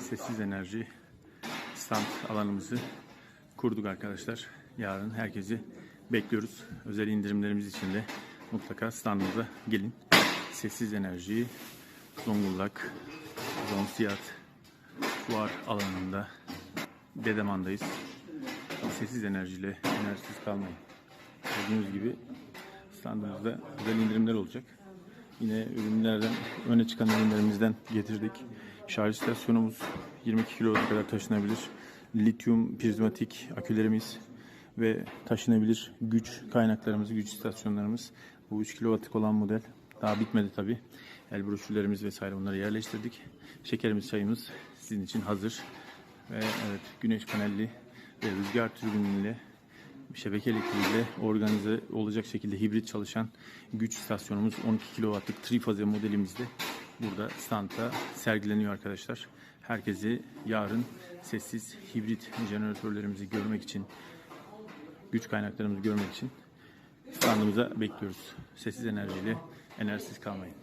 sessiz enerji stand alanımızı kurduk arkadaşlar. Yarın herkesi bekliyoruz. Özel indirimlerimiz için de mutlaka standımıza gelin. Sessiz enerji, Zonguldak, Zonsiyat, fuar alanında Dedeman'dayız. Sessiz enerjiyle enerjisiz kalmayın. Gördüğünüz gibi standımızda özel indirimler olacak. Yine ürünlerden, öne çıkan ürünlerimizden getirdik. Şarj istasyonumuz 22 kW'a kadar taşınabilir. Lityum prizmatik akülerimiz ve taşınabilir güç kaynaklarımız, güç istasyonlarımız. Bu 3 kW'lık olan model. Daha bitmedi tabi. El broşürlerimiz vesaire bunları yerleştirdik. Şekerimiz, çayımız sizin için hazır. Ve evet güneş panelli ve rüzgar türbiniyle şebeke elektriğiyle organize olacak şekilde hibrit çalışan güç istasyonumuz 12 kW'lık trifaze modelimizde burada standta sergileniyor arkadaşlar. Herkesi yarın sessiz hibrit jeneratörlerimizi görmek için, güç kaynaklarımızı görmek için standımıza bekliyoruz. Sessiz enerjiyle enerjisiz kalmayın.